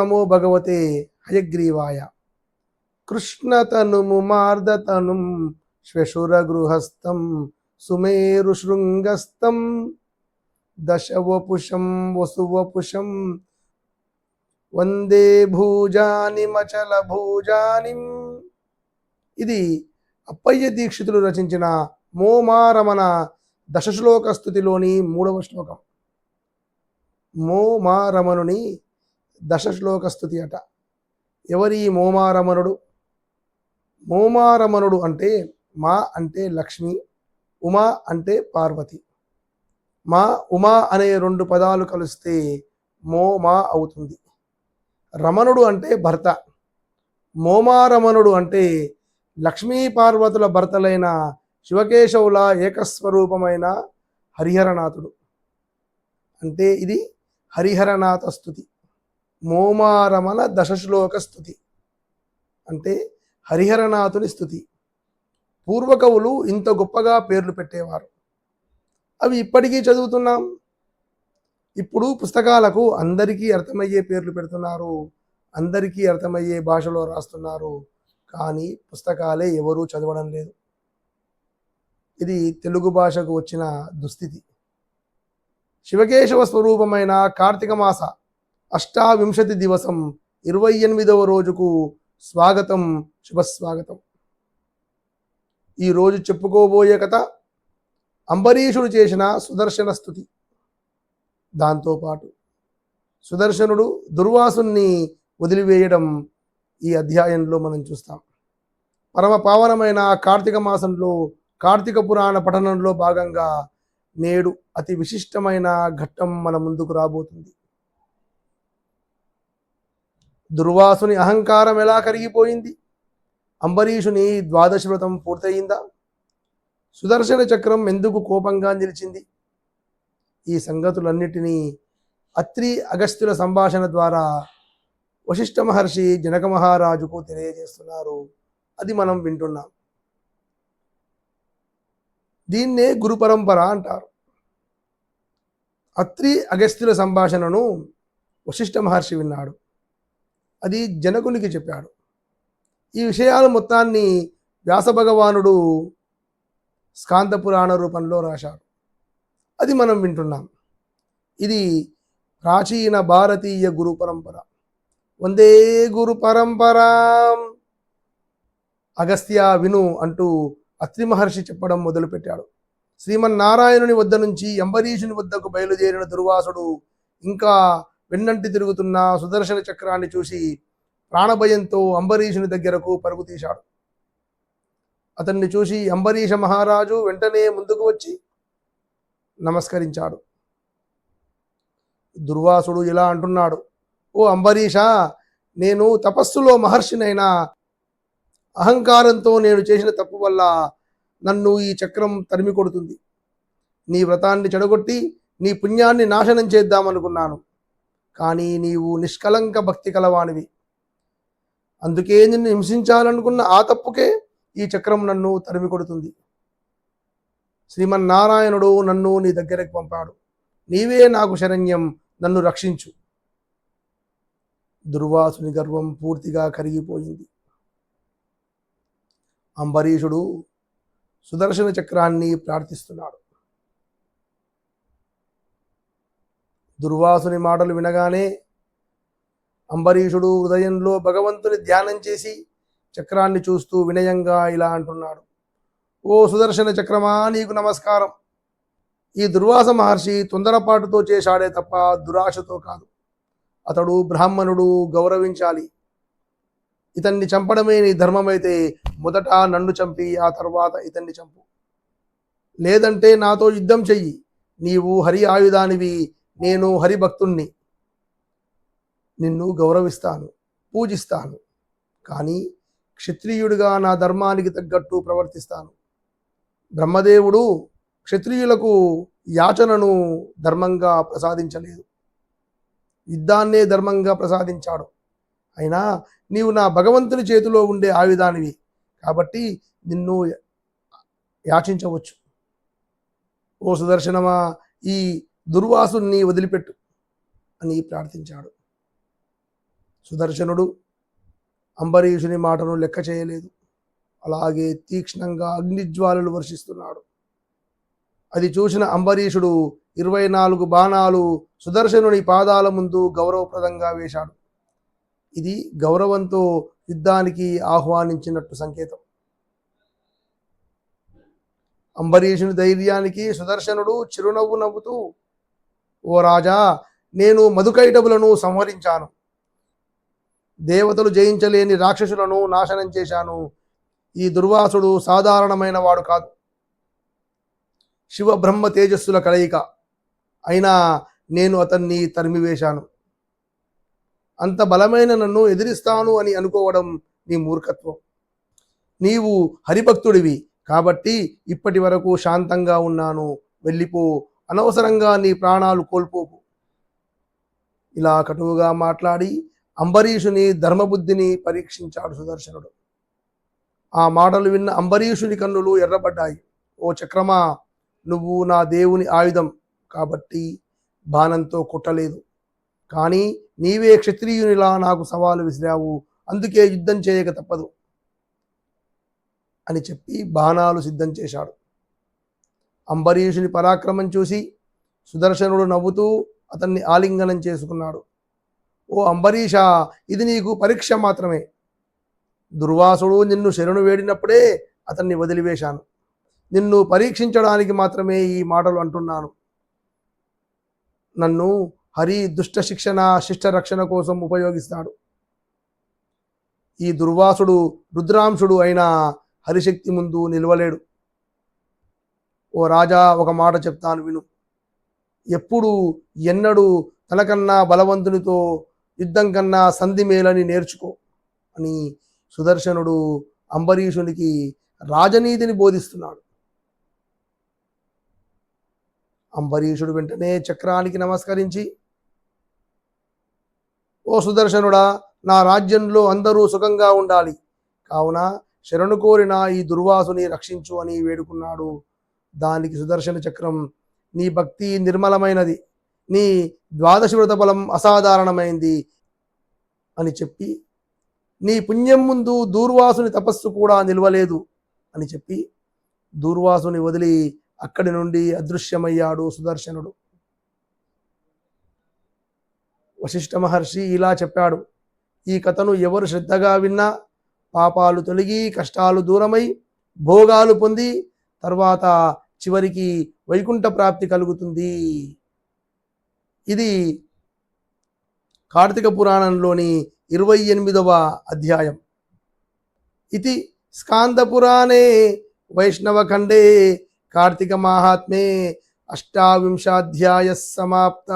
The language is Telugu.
నమో భగవతే హయగ్రీవాయ. కృష్ణతనుము మార్దతనుం శ్వశురగృహస్థం సుమేరు శృంగస్థం దశవపుషం వసువపుషం వందే భూజాని మచల భూజాని. ఇది అప్పయ్య దీక్షితులు రచించిన మోమారమణ దశశ్లోక స్థుతిలోని మూడవ శ్లోకం. మోమారమణుని దశశ్లోక స్థుతి అట. ఎవరి మోమారమణుడు మోమారమణుడు అంటే మా అంటే లక్ష్మి ఉమా అంటే పార్వతి. మా ఉమా అనే రెండు పదాలు కలిస్తే మో మా అవుతుంది. రమణుడు అంటే భర్త. మోమారమణుడు అంటే లక్ష్మీ పార్వతుల భర్తలైన శివకేశవుల ఏకస్వరూపమైన హరిహరనాథుడు. అంటే ఇది హరిహరనాథ స్థుతి. మోమారమణ దశశ్లోక స్థుతి అంటే హరిహరనాథుని స్థుతి పూర్వకవులు ఇంత గొప్పగా పేర్లు పెట్టేవారు. అవి ఇప్పటికీ చదువుతున్నాం. ఇప్పుడు పుస్తకాలకు అందరికీ అర్థమయ్యే పేర్లు పెడుతున్నారు. అందరికీ అర్థమయ్యే భాషలో రాస్తున్నారు. కానీ పుస్తకాలే ఎవరూ చదవడం లేదు. ఇది తెలుగు భాషకు వచ్చిన దుస్థితి. శివకేశవ స్వరూపమైన కార్తీక మాస అష్టావింశతి దివసం ఇరవై ఎనిమిదవ రోజుకు స్వాగతం శుభస్వాగతం. ఈరోజు చెప్పుకోబోయే కథ అంబరీషుడు చేసిన సుదర్శన స్థుతి. దాంతోపాటు సుదర్శనుడు దుర్వాసుని వదిలివేయడం ఈ అధ్యాయంలో మనం చూస్తాం. పరమ పావనమైన కార్తీక మాసంలో కార్తీక పురాణ పఠనంలో భాగంగా నేడు అతి విశిష్టమైన ఘట్టం మన ముందుకు రాబోతుంది. దుర్వాసుని అహంకారం ఎలా కరిగిపోయింది? అంబరీషుని ద్వాదశ వ్రతం పూర్తయిందా? సుదర్శన చక్రం ఎందుకు కోపంగా నిలిచింది? ఈ సంగతులన్నిటినీ అత్రి అగస్త్యుల సంభాషణ ద్వారా వశిష్ఠ మహర్షి జనక మహారాజుకు తెలియజేస్తున్నారు. అది మనం వింటున్నాం. దీన్నే గురు పరంపర అంటారు. అత్రి అగస్త్యుల సంభాషణను వశిష్ఠ మహర్షి విన్నాడు. అది జనకునికి చెప్పాడు. ఈ విషయాల మొత్తాన్ని వ్యాస భగవానుడు స్కాంత పురాణ రూపంలో రాశాడు. అది మనం వింటున్నాం. ఇది ప్రాచీన భారతీయ గురు పరంపర. వందే గురు పరంపరా. అగస్త్య విను అంటూ అత్రి మహర్షి చెప్పడం మొదలుపెట్టాడు. శ్రీమన్నారాయణుని వద్ద నుంచి అంబరీషుని వద్దకు బయలుదేరిన దుర్వాసుడు ఇంకా వెన్నంటి తిరుగుతున్న సుదర్శన చక్రాన్ని చూసి ప్రాణభయంతో అంబరీషుని దగ్గరకు పరుగు తీశాడు. అతన్ని చూసి అంబరీష మహారాజు వెంటనే ముందుకు వచ్చి నమస్కరించాడు. దుర్వాసుడు ఇలా అంటున్నాడు ఓ అంబరీష నేను తపస్సులో మహర్షినైనా అహంకారంతో నేను చేసిన తప్పు వల్ల నన్ను ఈ చక్రం తరిమి కొడుతుంది నీ వ్రతాన్ని చెడగొట్టి నీ పుణ్యాన్ని నాశనం చేద్దామనుకున్నాను. కానీ నీవు నిష్కలంక భక్తి కలవానివి. అందుకే నిన్ను హింసించాలనుకున్న ఆ తప్పుకే ఈ చక్రం నన్ను తరిమి కొడుతుంది. శ్రీమన్నారాయణుడు నన్ను నీ దగ్గరకు పంపాడు. నీవే నాకు శరణ్యం నన్ను రక్షించు. దుర్వాసుని గర్వం పూర్తిగా కరిగిపోయింది. అంబరీషుడు సుదర్శన చక్రాన్ని ప్రార్థిస్తున్నాడు. దుర్వాసుని మాటలు వినగానే అంబరీషుడు హృదయంలో భగవంతుని ధ్యానం చేసి చక్రాన్ని చూస్తూ వినయంగా ఇలా అంటున్నాడు. ఓ సుదర్శన చక్రమా నీకు నమస్కారం. ఈ దుర్వాస మహర్షి తొందరపాటుతో చేశాడే తప్ప దురాశతో కాదు. అతడు బ్రాహ్మణుడు గౌరవించాలి. ఇతన్ని చంపడమే నీ ధర్మమైతే మొదట నన్ను చంపి ఆ తర్వాత ఇతన్ని చంపు. లేదంటే నాతో యుద్ధం చెయ్యి. నీవు హరి ఆయుధానివి నేను హరిభక్తుణ్ణి నిన్ను గౌరవిస్తాను పూజిస్తాను కానీ క్షత్రియుడిగా నా ధర్మానికి తగ్గట్టు ప్రవర్తిస్తాను. బ్రహ్మదేవుడు క్షత్రియులకు యాచనను ధర్మంగా ప్రసాదించలేదు. యుద్ధాన్నే ధర్మంగా ప్రసాదించాడు. అయినా నీవు నా భగవంతుని చేతిలో ఉండే ఆయుధానివి కాబట్టి నిన్ను యాచించవచ్చు. ఓ సుదర్శనమా ఈ దుర్వాసుని వదిలిపెట్టు అని ప్రార్థించాడు. సుదర్శనుడు అంబరీషుని మాటను లెక్క చేయలేదు. అలాగే తీక్ష్ణంగా అగ్నిజ్వాలలు వర్షిస్తున్నాడు. అది చూసిన అంబరీషుడు ఇరవై నాలుగు బాణాలు సుదర్శనుని పాదాల ముందు గౌరవప్రదంగా వేశాడు. ఇది గౌరవంతో యుద్ధానికి ఆహ్వానించినట్టు సంకేతం. అంబరీషుని ధైర్యానికి సుదర్శనుడు చిరునవ్వు నవ్వుతూ ఓ రాజా నేను మధుకైటబులను సంహరించాను. దేవతలు జయించలేని రాక్షసులను నాశనం చేశాను. ఈ దుర్వాసుడు సాధారణమైన వాడు కాదు. శివ బ్రహ్మ తేజస్సుల కలయిక. అయినా నేను అతన్ని తరిమివేశాను. అంత బలమైన నన్ను ఎదిరిస్తాను అని అనుకోవడం నీ మూర్ఖత్వం. నీవు హరిభక్తుడివి కాబట్టి ఇప్పటి వరకు శాంతంగా ఉన్నాను. వెళ్ళిపో అనవసరంగా నీ ప్రాణాలు కోల్పోకు. ఇలా కటువుగా మాట్లాడి అంబరీషుని ధర్మబుద్ధిని పరీక్షించాడు సుదర్శనుడు. ఆ మాటలు విన్న అంబరీషుని కన్నులు ఎర్రబడ్డాయి. ఓ చక్రమా నువ్వు నా దేవుని ఆయుధం కాబట్టి బాణంతో కొట్టలేదు. కానీ నీవే క్షత్రియునిలా నాకు సవాలు విసిరావు. అందుకే యుద్ధం చేయక తప్పదు అని చెప్పి బాణాలు సిద్ధం చేశాడు. అంబరీషుని పరాక్రమం చూసి సుదర్శనుడు నవ్వుతూ అతన్ని ఆలింగనం చేసుకున్నాడు. ఓ అంబరీష ఇది నీకు పరీక్ష మాత్రమే. దుర్వాసుడు నిన్ను శరణు వేడినప్పుడే అతన్ని వదిలివేశాను. నిన్ను పరీక్షించడానికి మాత్రమే ఈ మాటలు అంటున్నాను. నన్ను హరి దుష్ట శిక్షణ శిష్ట రక్షణ కోసం ఉపయోగిస్తాడు. ఈ దుర్వాసుడు రుద్రాంశుడు అయిన హరిశక్తి ముందు నిలవలేడు. ఓ రాజా ఒక మాట చెప్తాను విను. ఎప్పుడు ఎన్నడూ తనకన్నా బలవంతునితో యుద్ధం కన్నా సంధి మేలని నేర్చుకో అని సుదర్శనుడు అంబరీషునికి రాజనీతిని బోధిస్తున్నాడు. అంబరీషుడు వెంటనే చక్రానికి నమస్కరించి ఓ సుదర్శనుడా నా రాజ్యంలో అందరూ సుఖంగా ఉండాలి. కావున శరణు కోరిన ఈ దుర్వాసుని రక్షించు అని వేడుకున్నాడు దానికి సుదర్శన చక్రం. నీ భక్తి నిర్మలమైనది. నీ ద్వాదశ వ్రత బలం అసాధారణమైంది అని చెప్పి నీ పుణ్యం ముందు దూర్వాసుని తపస్సు కూడా నిలవలేదు అని చెప్పి దూర్వాసుని వదిలి అక్కడి నుండి అదృశ్యమయ్యాడు సుదర్శనుడు. వశిష్ఠ మహర్షి ఇలా చెప్పాడు ఈ కథను ఎవరు శ్రద్ధగా విన్నా పాపాలు తొలగి కష్టాలు దూరమై భోగాలు పొంది తర్వాత చివరికి వైకుంఠ ప్రాప్తి కలుగుతుంది. ఇది కార్తీక పురాణంలోని ఇరవై ఎనిమిదవ అధ్యాయం. ఇది స్కాందపురాణే వైష్ణవఖండే కార్తీక మాహాత్మ్యే అష్టావింశాధ్యాయ సమాప్త.